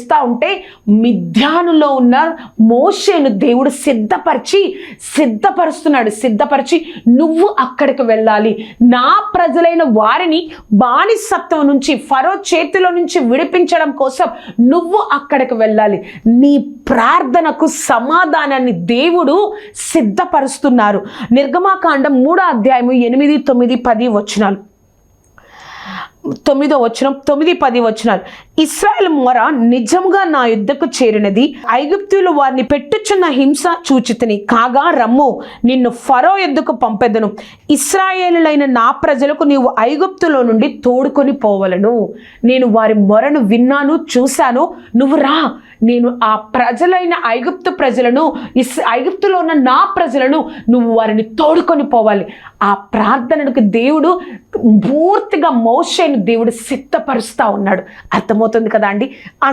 చేస్తూ ఉంటే మిథ్యానులో ఉన్న మోషేను దేవుడు సిద్ధపరిచి సిద్ధపరుస్తున్నాడు సిద్ధపరిచి నువ్వు అక్కడికి వెళ్ళాలి. నా ప్రజలైన వారిని బానిసత్వం నుంచి ఫరో చేతిలో నుంచి విడిపించడం కోసం నువ్వు అక్కడికి వెళ్ళాలి. నీ ప్రార్థనకు సమాధానాన్ని దేవుడు సిద్ధపరుస్తున్నారు. నిర్గమాకాండం మూడో అధ్యాయము ఎనిమిది తొమ్మిది పది వచనాలు. తొమ్మిదో వచనం తొమ్మిది పది వచనాలు. ఇస్రాయల్ మొర నిజంగా నా యుద్ధకు చేరినది. ఐగుప్తులు వారిని పెట్టుచున్న హింస చూచితిని. కాగా రమ్ము నిన్ను ఫరో ఎద్దుకు పంపెదను. ఇస్రాయేలులైన నా ప్రజలకు నీవు ఐగుప్తులో నుండి తోడుకొని పోవలను. నేను వారి మొరను విన్నాను చూశాను. నువ్వు రా. నేను ఆ ప్రజలైన ఐగుప్తు ప్రజలను ఇస్ ఐగుప్తులో ఉన్న నా ప్రజలను నువ్వు వారిని తోడుకొని పోవాలి. ఆ ప్రార్థనకు దేవుడు పూర్తిగా నేను దేవుడు సిద్ధపరుస్తూ ఉన్నాడు. అర్థమవుతుంది కదా అండి?